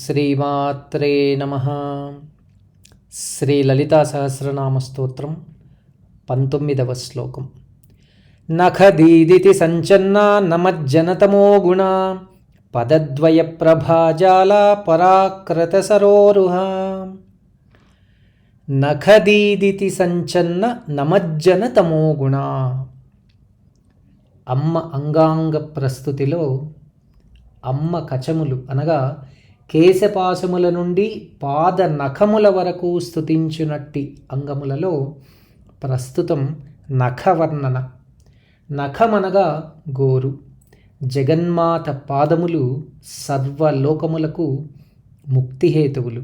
శ్రీమాత్రే నమ. శ్రీ లలితా సహస్రనామ స్తోత్రం పంతొమ్మిదవ శ్లోకం. నఖదీదితి సంచన్న నమజ్జనతమో గుణ. పదద్వయ ప్రభాజాల పరాకృత సరోరుహ. నఖదీదితి సంచన్న నమజ్జన తమో గుణ. అమ్మ అంగాంగ ప్రస్తుతిలో అమ్మ కచములు అనగా కేశపాశముల నుండి పాద నఖముల వరకు స్థుతించునట్టి అంగములలో ప్రస్తుతం నఖవర్ణన. నఖమనగా గోరు. జగన్మాత పాదములు సర్వలోకములకు ముక్తిహేతువులు.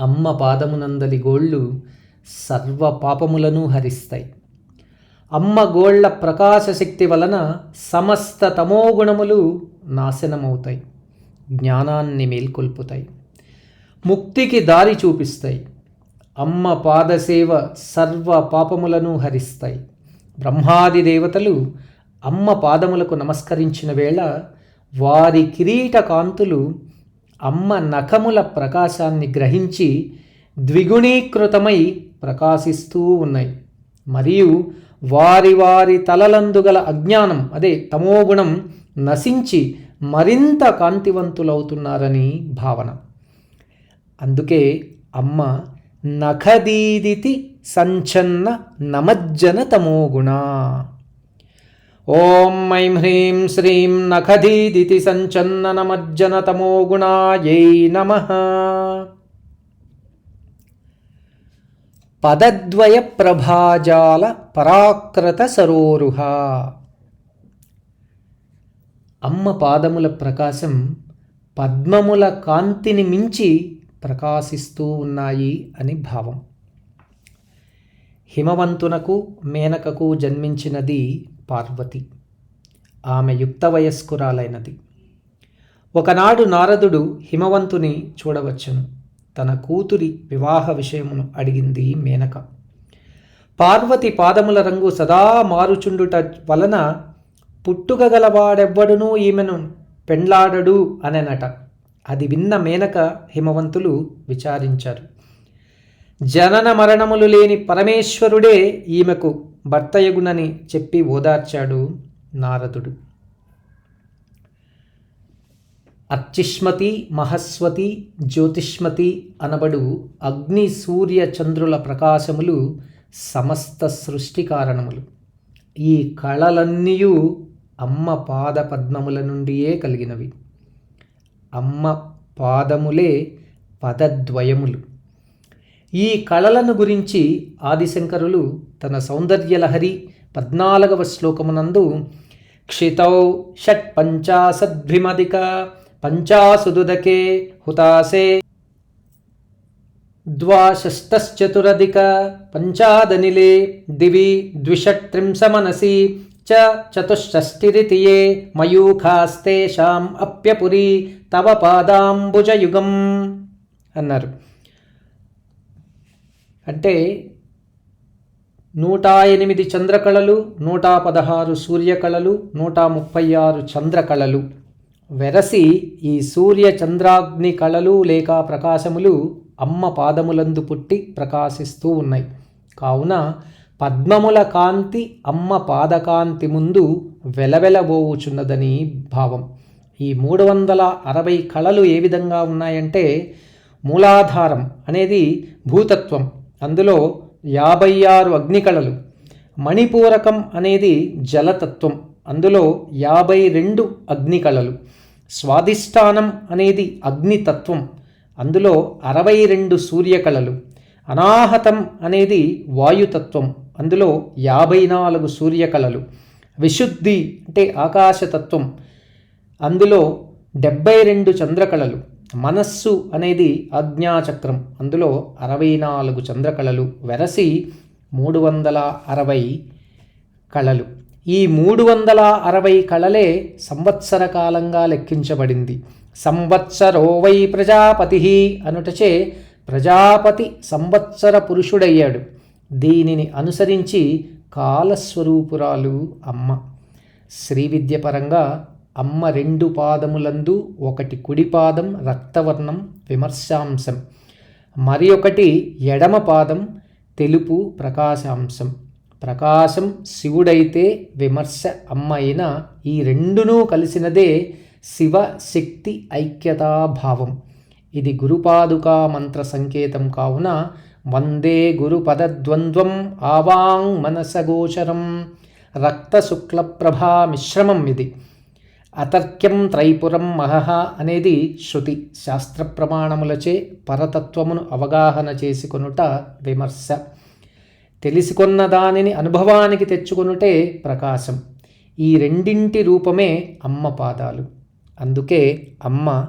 అమ్మ పాదమునందలి గోళ్ళు సర్వ పాపములను హరిస్తాయి. అమ్మ గోళ్ళ ప్రకాశశక్తి వలన సమస్త తమోగుణములు నాశనమవుతాయి. జ్ఞానాన్ని మేల్కొల్పుతాయి. ముక్తికి దారి చూపిస్తాయి. అమ్మ పాదసేవ సర్వ పాపములను హరిస్తాయి. బ్రహ్మాది దేవతలు అమ్మ పాదములకు నమస్కరించిన వేళ వారి కిరీట కాంతులు అమ్మ నఖముల ప్రకాశాన్ని గ్రహించి ద్విగుణీకృతమై ప్రకాశిస్తూ ఉన్నాయి. మరియు వారి వారి తలలందుగల అజ్ఞానం అదే తమోగుణం నశించి మరింత కాంతివంతులవుతున్నారని భావన. అందుకే అమ్మ నఖదీదితి సంచన్న నమజ్జన తమోగుణ ఓం ఐం హ్రీం శ్రీం నఖదీదితి సంచన్న నమజ్జన తమోగుణాయై నమ. పదద్వయ ప్రభాజాల పరాకృత సరోరుహ. అమ్మ పాదముల ప్రకాశం పద్మముల కాంతిని మించి ప్రకాశిస్తూ ఉన్నాయి అని భావం. హిమవంతునకు మేనకకు జన్మించినది పార్వతి. ఆమె యుక్త వయస్కురాలైనది. ఒకనాడు నారదుడు హిమవంతుని చూడవచ్చును. తన కూతురి వివాహ విషయమును అడిగింది మేనక. పార్వతి పాదముల రంగు సదా మారుచుండుట వలన పుట్టుకగలవాడెవ్వడునూ ఈమెను పెండ్లాడడు అనెనట. అది విన్న మేనక హిమవంతులు విచారించారు. జనన మరణములు లేని పరమేశ్వరుడే ఈమెకు భర్తయగునని చెప్పి ఓదార్చాడు నారదుడు. అర్చిష్మతి మహస్వతి జ్యోతిష్మతి అనబడు అగ్ని సూర్య చంద్రుల ప్రకాశములు సమస్త సృష్టి కారణములు. ఈ కళలన్నీయూ అమ్మ పాద పద్మముల నుండియే కలిగినవి. అమ్మ పాదములే పదద్వయములు. ఈ కళలను గురించి ఆదిశంకరులు తన సౌందర్యలహరి పద్నాలుగవ శ్లోకమునందు క్షితౌ షట్ పంచాసద్భిమదిక పంచాసుదుదకే హుతాసే ద్వాషష్టశ్చతురధిక పంచాదనిలే దివి ద్విషట్త్రింశమనసి చ చతుషష్టిరితియే మయూఖాస్తేషాం అప్యపురి తవ పాదాంబుజయుగం అన్నారు. అంటే నూట ఎనిమిది చంద్రకళలు నూట పదహారు సూర్యకళలు నూట ముప్పై ఆరు చంద్రకళలు. వెరసి ఈ సూర్య చంద్రాగ్ని కళలు లేక ప్రకాశములు అమ్మ పాదములందు పుట్టి ప్రకాశిస్తూ ఉన్నాయి. కావున పద్మముల కాంతి అమ్మ పాదకాంతి ముందు వెలవెలబోవుచున్నదని భావం. ఈ మూడు వందల అరవై కళలు ఏ విధంగా ఉన్నాయంటే మూలాధారం అనేది భూతత్వం అందులో యాభై ఆరు అగ్నికళలు. మణిపూరకం అనేది జలతత్వం అందులో యాభై రెండు అగ్నికళలు. స్వాధిష్టానం అనేది అగ్నితత్వం అందులో అరవై రెండు సూర్యకళలు. అనాహతం అనేది వాయుతత్వం అందులో యాభై నాలుగు సూర్యకళలు. విశుద్ధి అంటే ఆకాశతత్వం. అందులో డెబ్బై రెండు చంద్రకళలు. మనస్సు అనేది ఆజ్ఞాచక్రం. అందులో అరవై నాలుగు చంద్రకళలు. వెరసి మూడు వందల అరవై కళలు. ఈ మూడు వందల అరవై కళలే సంవత్సర కాలంగా లెక్కించబడింది. సంవత్సరో వై ప్రజాపతి అనుటచే ప్రజాపతి సంవత్సర పురుషుడయ్యాడు. దీనిని అనుసరించి కాలస్వరూపురాలు అమ్మ. శ్రీ విద్యపరంగా అమ్మ రెండు పాదములందు ఒకటి కుడిపాదం రక్తవర్ణం విమర్శాంశం. మరి ఒకటి ఎడమ పాదం తెలుపు ప్రకాశాంశం. ప్రకాశం శివుడైతే విమర్శ అమ్మ అయిన ఈ రెండునూ కలిసినదే శివ శక్తి ఐక్యతాభావం. ఇది గురుపాదుకా మంత్ర సంకేతం కావున వందే గురుపదద్వంద్వం ఆవాంగ్ మనసగోచరం రక్తశుక్లప్రభామిశ్రమం ఇది అతర్క్యం త్రైపురం మహహ అనేది శృతి శాస్త్ర ప్రమాణములచే పరతత్వమును అవగాహన చేసుకొనుట విమర్శ। తెలిసికొన్న దానిని అనుభవానికి తెచ్చుకొనుటే ప్రకాశం। ఈ రెండింటి రూపమే అమ్మ పాదాలు। అందుకే అమ్మ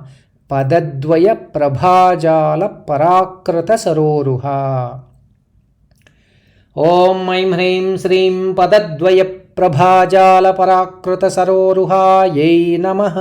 పదద్వయ ప్రభాజాల పరాకృత సరోరుహ ఓం ఐం హ్రీం శ్రీం పదద్వయ ప్రభాజాల పరాకృత సరోరుహాయై నమః.